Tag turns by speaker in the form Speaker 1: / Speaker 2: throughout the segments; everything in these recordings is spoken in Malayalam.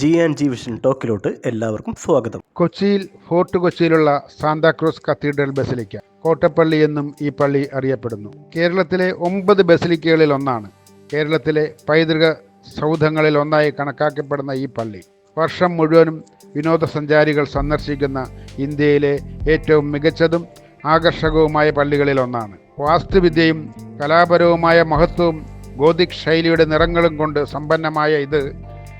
Speaker 1: ജി ആൻഡ് ജി വിഷൻ ടോക്കിലോട്ട് എല്ലാവർക്കും സ്വാഗതം.
Speaker 2: കൊച്ചിയിൽ fort കൊച്ചിയിലുള്ള Santa Cruz cathedral basilica. Kottappally എന്നും ഈ പള്ളി അറിയപ്പെടുന്നു. കേരളത്തിലെ ഒമ്പത് ബസിലിക്കകളിൽ ഒന്നാണ്. കേരളത്തിലെ പൈതൃക സൗധങ്ങളിൽ ഒന്നായി കണക്കാക്കപ്പെടുന്ന ഈ പള്ളി. വർഷം മുഴുവനും വിനോദസഞ്ചാരികൾ സന്ദർശിക്കുന്ന ഇന്ത്യയിലെ ഏറ്റവും മികച്ചതും ആകർഷകവുമായ പള്ളികളിൽ ഒന്നാണ്. വാസ്തുവിദ്യയും കലാപരവുമായ മഹത്വവും ഗോതിക് ശൈലിയുടെ നിറങ്ങളും കൊണ്ട് സമ്പന്നമായ ഇത്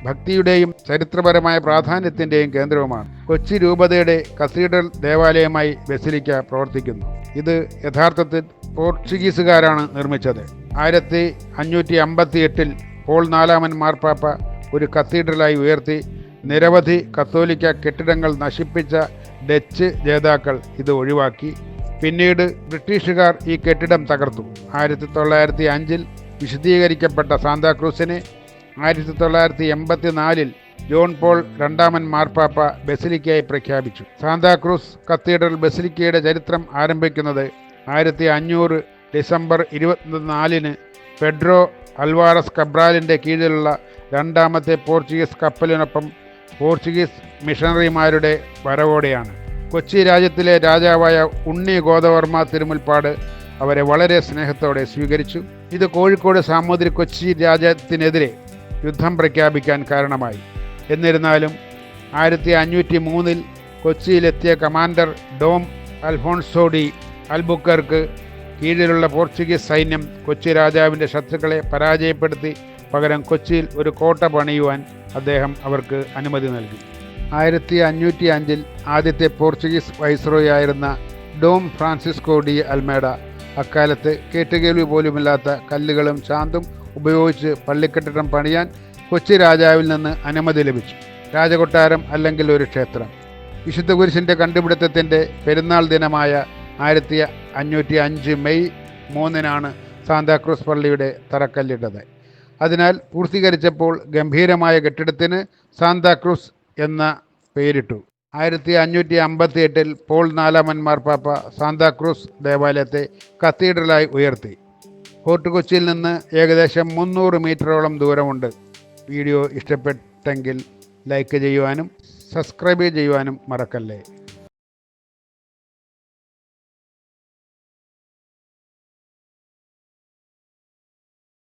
Speaker 2: ഭക്തിയുടെയും ചരിത്രപരമായ പ്രാധാന്യത്തിന്റെയും കേന്ദ്രവുമാണ്. കൊച്ചി രൂപതയുടെ കത്തീഡ്രൽ ദേവാലയമായി ബസിലിക്ക പ്രവർത്തിക്കുന്നു. ഇത് യഥാർത്ഥത്തിൽ പോർച്ചുഗീസുകാരാണ് നിർമ്മിച്ചത്. ആയിരത്തി അഞ്ഞൂറ്റി അമ്പത്തി എട്ടിൽ പോൾ നാലാമൻ മാർപ്പാപ്പ ഒരു കത്തീഡ്രലായി ഉയർത്തി നിരവധി കത്തോലിക്ക കെട്ടിടങ്ങൾ നശിപ്പിച്ച ഡച്ച് ജേതാക്കൾ ഇത് ഒഴിവാക്കി. പിന്നീട് ബ്രിട്ടീഷുകാർ ഈ കെട്ടിടം തകർത്തു. ആയിരത്തി തൊള്ളായിരത്തി അഞ്ചിൽ വിശദീകരിക്കപ്പെട്ട സാന്താക്രൂസിനെ ആയിരത്തി തൊള്ളായിരത്തി എൺപത്തി നാലിൽ ജോൺ പോൾ രണ്ടാമൻ മാർപ്പാപ്പ ബസിലിക്കയായി പ്രഖ്യാപിച്ചു. സാന്താക്രൂസ് കത്തീഡ്രൽ ബസിലിക്കയുടെ ചരിത്രം ആരംഭിക്കുന്നത് ആയിരത്തി അഞ്ഞൂറ് ഡിസംബർ ഇരുപത്തിനാലിന് പെഡ്രോ അൽവാറസ് കബ്രാലിന്റെ കീഴിലുള്ള രണ്ടാമത്തെ പോർച്ചുഗീസ് കപ്പലിനൊപ്പം പോർച്ചുഗീസ് മിഷണറിമാരുടെ വരവോടെയാണ്. കൊച്ചി രാജ്യത്തിലെ രാജാവായ ഉണ്ണി ഗോദവർമ്മ തിരുമുൽപ്പാട് അവരെ വളരെ സ്നേഹത്തോടെ സ്വീകരിച്ചു. ഇത് കോഴിക്കോട് സാമൂതിരി കൊച്ചി രാജ്യത്തിനെതിരെ യുദ്ധം പ്രഖ്യാപിക്കാൻ കാരണമായി. എന്നിരുന്നാലും ആയിരത്തി അഞ്ഞൂറ്റി മൂന്നിൽ കൊച്ചിയിലെത്തിയ commander Dom Alfonso de Albuquerque കീഴിലുള്ള പോർച്ചുഗീസ് സൈന്യം കൊച്ചി രാജാവിന്റെ ശത്രുക്കളെ പരാജയപ്പെടുത്തി പകരം കൊച്ചിയിൽ ഒരു കോട്ട പണിയുവാൻ അദ്ദേഹം അവർക്ക് അനുമതി നൽകി. ആയിരത്തി അഞ്ഞൂറ്റി അഞ്ചിൽ ആദ്യത്തെ പോർച്ചുഗീസ് വൈസ്രോയി ആയിരുന്ന ഡോം ഫ്രാൻസിസ്കോ ഡി അൽമേഡ അക്കാലത്ത് കേട്ടുകേൾവി പോലുമില്ലാത്ത കല്ലുകളും ചാന്തും ഉപയോഗിച്ച് പള്ളിക്കെട്ടിടം പണിയാൻ കൊച്ചി രാജാവിൽ നിന്ന് അനുമതി ലഭിച്ചു. രാജകൊട്ടാരം അല്ലെങ്കിൽ ഒരു ക്ഷേത്രം. വിശുദ്ധ കുരിശിന്റെ കണ്ടുപിടുത്തത്തിന്റെ പെരുന്നാൾ ദിനമായ ആയിരത്തി അഞ്ഞൂറ്റി അഞ്ച് മെയ് മൂന്നിനാണ് സാന്താക്രൂസ് പള്ളിയുടെ തറക്കല്ലിട്ടത്. അതിനാൽ പൂർത്തീകരിച്ചപ്പോൾ ഗംഭീരമായ കെട്ടിടത്തിന് സാന്താക്രൂസ് എന്ന പേരിട്ടു. ആയിരത്തി അഞ്ഞൂറ്റി അമ്പത്തി എട്ടിൽ പോൾ നാലാമൻ മാർപ്പാപ്പ സാന്താക്രൂസ് ദേവാലയത്തെ കത്തീഡ്രലായി ഉയർത്തി. ഫോർട്ട് കൊച്ചിയിൽ നിന്ന് ഏകദേശം മുന്നൂറ് മീറ്ററോളം ദൂരമുണ്ട്. വീഡിയോ ഇഷ്ടപ്പെട്ടെങ്കിൽ ലൈക്ക് ചെയ്യുവാനും സബ്സ്ക്രൈബ് ചെയ്യുവാനും മറക്കല്ലേ?